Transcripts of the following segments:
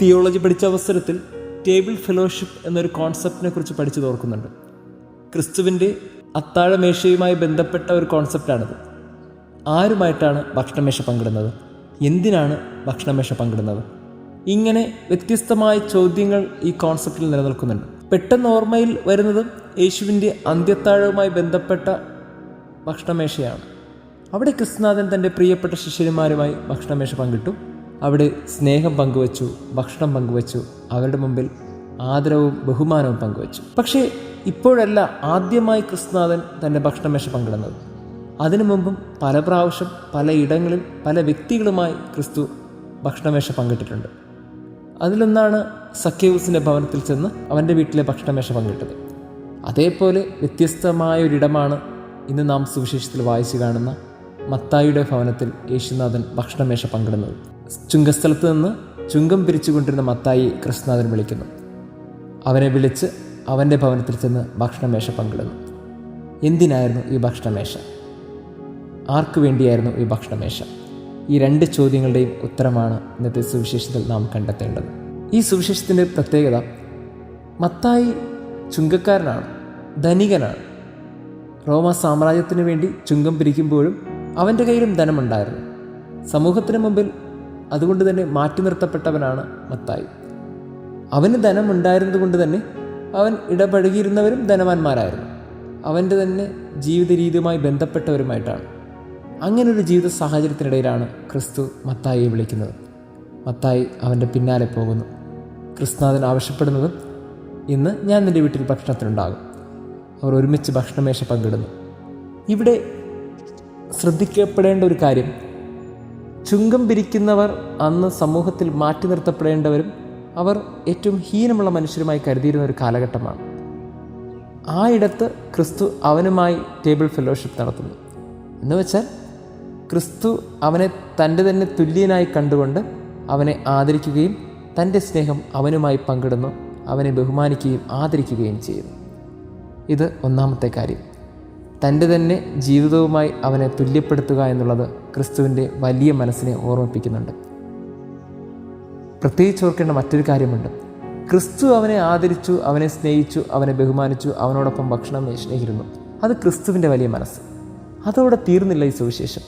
Theology പഠിച്ച അവസരത്തിൽ table fellowship എന്നൊരു കോൺസെപ്റ്റിനെ കുറിച്ച് പഠിച്ചു തോർക്കുന്നുണ്ട് ക്രിസ്തുവിന്റെ അത്താഴമേശയുമായി ബന്ധപ്പെട്ട ഒരു കോൺസെപ്റ്റാണിത്. ആരുമായിട്ടാണ് ഭക്ഷണമേശ പങ്കിടുന്നത്? എന്തിനാണ് ഭക്ഷണമേശ പങ്കിടുന്നത്? ഇങ്ങനെ വ്യത്യസ്തമായ ചോദ്യങ്ങൾ ഈ കോൺസെപ്റ്റിൽ നിലനിൽക്കുന്നുണ്ട്. പെട്ടെന്ന് ഓർമ്മയിൽ വരുന്നത് യേശുവിന്റെ അന്ത്യത്താഴവുമായി ബന്ധപ്പെട്ട ഭക്ഷണമേശയാണ്. അവിടെ കൃഷ്ണനാഥൻ തന്റെ പ്രിയപ്പെട്ട ശിഷ്യന്മാരുമായി ഭക്ഷണമേശ പങ്കിട്ടു. അവിടെ സ്നേഹം പങ്കുവച്ചു ഭക്ഷണം പങ്കുവച്ചു അവരുടെ മുമ്പിൽ ആദരവും ബഹുമാനവും പങ്കുവച്ചു. പക്ഷേ ഇപ്പോഴല്ല ആദ്യമായി കൃഷ്ണനാഥൻ തന്റെ ഭക്ഷണമേശ പങ്കിടുന്നത്. അതിനു മുമ്പും പല പ്രാവശ്യം പല ഇടങ്ങളിൽ പല വ്യക്തികളുമായി ക്രിസ്തു ഭക്ഷണമേശ പങ്കിട്ടിട്ടുണ്ട്. അതിലൊന്നാണ് സഖ്യൂസിന്റെ ഭവനത്തിൽ ചെന്ന് അവന്റെ വീട്ടിലെ ഭക്ഷണമേശ പങ്കിട്ടത്. അതേപോലെ വ്യത്യസ്തമായ ഒരിടമാണ് ഇന്ന് നാം സുവിശേഷത്തിൽ വായിച്ചു കാണുന്ന മത്തായിയുടെ ഭവനത്തിൽ യേശുനാഥൻ ഭക്ഷണമേശ പങ്കിടുന്നത് ചുങ്കസ്ഥലത്ത് നിന്ന് ചുങ്കം പിരിച്ചുകൊണ്ടിരുന്ന മത്തായി കൃഷ്ണനാഥൻ വിളിക്കുന്നു. അവനെ വിളിച്ച് അവന്റെ ഭവനത്തിൽ ചെന്ന് ഭക്ഷണമേശ പങ്കിടുന്നു. എന്തിനായിരുന്നു ഈ ഭക്ഷണമേശ? ആർക്കു വേണ്ടിയായിരുന്നു ഈ ഭക്ഷണമേശ? ഈ രണ്ട് ചോദ്യങ്ങളുടെയും ഉത്തരമാണ് ഇന്നത്തെ സുവിശേഷത്തിൽ നാം കണ്ടെത്തേണ്ടത്. ഈ സുവിശേഷത്തിന്റെ പ്രത്യേകത മത്തായി ചുങ്കക്കാരനാണ് ധനികനാണ്. റോമ സാമ്രാജ്യത്തിന് വേണ്ടി ചുങ്കം പിരിക്കുമ്പോഴും അവന്റെ കയ്യിലും ധനമുണ്ടായിരുന്നു. സമൂഹത്തിന് മുമ്പിൽ അതുകൊണ്ട് തന്നെ മാറ്റി നിർത്തപ്പെട്ടവനാണ് മത്തായി. അവന് ധനം ഉണ്ടായിരുന്നത് കൊണ്ട് തന്നെ അവൻ ഇടപഴകിയിരുന്നവരും ധനവാന്മാരായിരുന്നു. അവന്റെ തന്നെ ജീവിത രീതിയുമായി ബന്ധപ്പെട്ടവരുമായിട്ടാണ്. അങ്ങനൊരു ജീവിത സാഹചര്യത്തിനിടയിലാണ് ക്രിസ്തു മത്തായിയെ വിളിക്കുന്നത്. മത്തായി അവന്റെ പിന്നാലെ പോകുന്നു. ക്രിസ്തുനാഥൻ ആവശ്യപ്പെടുന്നതും ഇന്ന് ഞാൻ നിന്റെ വീട്ടിൽ ഭക്ഷണത്തിനുണ്ടാകും. അവർ ഒരുമിച്ച് ഭക്ഷണമേശ പങ്കിടുന്നു. ഇവിടെ ശ്രദ്ധിക്കപ്പെടേണ്ട ഒരു കാര്യം. ചുങ്കം പിരിക്കുന്നവർ അന്ന് സമൂഹത്തിൽ മാറ്റി നിർത്തപ്പെടേണ്ടവരും അവർ ഏറ്റവും ഹീനമുള്ള മനുഷ്യരുമായി കരുതിയിരുന്ന ഒരു കാലഘട്ടമാണ്. ആ ഇടത്ത് ക്രിസ്തു അവനുമായി ടേബിൾ ഫെലോഷിപ്പ് നടത്തുന്നു. എന്ന് വെച്ചാൽ ക്രിസ്തു അവനെ തന്റെ തന്നെ തുല്യനായി കണ്ടുകൊണ്ട് അവനെ ആദരിക്കുകയും തന്റെ സ്നേഹം അവനുമായി പങ്കിടുന്നു അവനെ ബഹുമാനിക്കുകയും ആദരിക്കുകയും ചെയ്യുന്നു. ഇത് ഒന്നാമത്തെ കാര്യം. തന്റെ തന്നെ ജീവിതവുമായി അവനെ തുല്യപ്പെടുത്തുക എന്നുള്ളത് ക്രിസ്തുവിന്റെ വലിയ മനസ്സിനെ ഓർമ്മിപ്പിക്കുന്നുണ്ട്. പ്രത്യേകിച്ച് ഓർക്കേണ്ട മറ്റൊരു കാര്യമുണ്ട്. ക്രിസ്തു അവനെ ആദരിച്ചു അവനെ സ്നേഹിച്ചു അവനെ ബഹുമാനിച്ചു അവനോടൊപ്പം ഭക്ഷണം സ്നേഹിക്കുന്നു അത് ക്രിസ്തുവിന്റെ വലിയ മനസ്സ്. അതവിടെ തീർന്നില്ല ഈ സുവിശേഷം.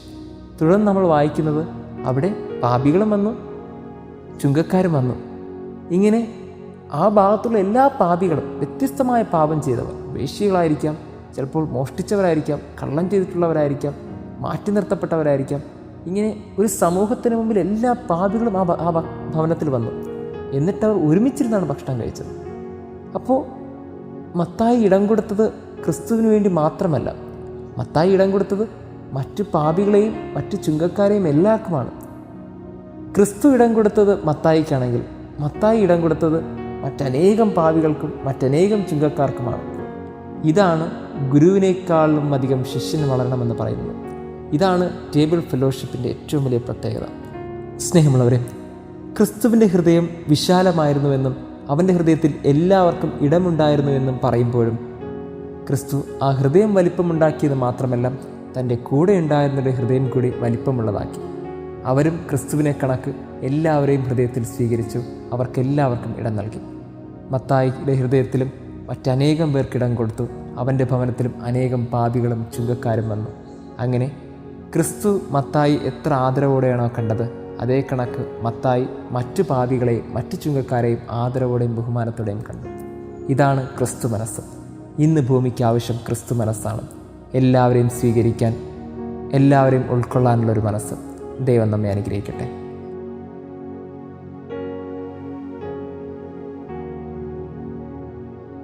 തുടർന്ന് നമ്മൾ വായിക്കുന്നത് അവിടെ പാപികളും വന്നു ചുങ്കക്കാരും വന്നു. ഇങ്ങനെ ആ ഭാഗത്തുള്ള എല്ലാ പാപികളും വ്യത്യസ്തമായ പാപം ചെയ്തവർ. വേശ്യകളായിരിക്കാം ചിലപ്പോൾ മോഷ്ടിച്ചവരായിരിക്കാം കള്ളം ചെയ്തിട്ടുള്ളവരായിരിക്കാം മാറ്റി നിർത്തപ്പെട്ടവരായിരിക്കാം. ഇങ്ങനെ ഒരു സമൂഹത്തിന് മുമ്പിൽ എല്ലാ പാപികളും ആ ആ ഭവനത്തിൽ വന്നു. എന്നിട്ട് അവർ ഒരുമിച്ചിരുന്നാണ് ഭക്ഷണം കഴിച്ചത്. അപ്പോൾ മത്തായി ഇടം കൊടുത്തത് ക്രിസ്തുവിന് വേണ്ടി മാത്രമല്ല മത്തായി ഇടം കൊടുത്തത് മറ്റു പാപികളെയും മറ്റു ചുങ്കക്കാരെയും എല്ലാവർക്കുമാണ്. ക്രിസ്തു ഇടം കൊടുത്തത് മത്തായിക്കാണെങ്കിൽ മത്തായി ഇടം കൊടുത്തത് മറ്റനേകം പാവികൾക്കും മറ്റനേകം ചുങ്കക്കാർക്കുമാണ്. ഇതാണ് ഗുരുവിനേക്കാളും അധികം ശിഷ്യൻ വളരണമെന്ന് പറയുന്നത്. ഇതാണ് ടേബിൾ ഫെലോഷിപ്പിന്റെ ഏറ്റവും വലിയ പ്രത്യേകത. സ്നേഹമുള്ളവരെ ക്രിസ്തുവിന്റെ ഹൃദയം വിശാലമായിരുന്നുവെന്നും അവന്റെ ഹൃദയത്തിൽ എല്ലാവർക്കും ഇടമുണ്ടായിരുന്നുവെന്നും പറയുമ്പോഴും ക്രിസ്തു ആ ഹൃദയം വലിപ്പമുണ്ടാക്കിയത് മാത്രമല്ല തന്റെ കൂടെ ഉണ്ടായിരുന്നവരുടെ ഹൃദയം കൂടി വലിപ്പമുള്ളതാക്കി. അവരും ക്രിസ്തുവിനെ കണക്ക് എല്ലാവരെയും ഹൃദയത്തിൽ സ്വീകരിച്ചു അവർക്കെല്ലാവർക്കും ഇടം നൽകി. മത്തായിയുടെ ഹൃദയത്തിലും മറ്റനേകം പേർക്കിടം കൊടുത്തു. അവന്റെ ഭവനത്തിലും അനേകം പാപികളും ചുങ്കക്കാരും വന്നു. അങ്ങനെ ക്രിസ്തു മത്തായി എത്ര ആദരവോടെയാണോ കണ്ടത്. അതേ കണക്ക് മത്തായി മറ്റു പാപികളെയും മറ്റു ചുങ്കക്കാരെയും ആദരവോടെയും ബഹുമാനത്തോടെയും കണ്ടു. ഇതാണ് ക്രിസ്തു മനസ്സ്. ഇന്ന് ഭൂമിക്ക് ആവശ്യം ക്രിസ്തു മനസ്സാണ്. എല്ലാവരെയും സ്വീകരിക്കാൻ എല്ലാവരെയും ഉൾക്കൊള്ളാനുള്ളൊരു മനസ്സ് ദൈവം നമ്മെ അനുഗ്രഹിക്കട്ടെ.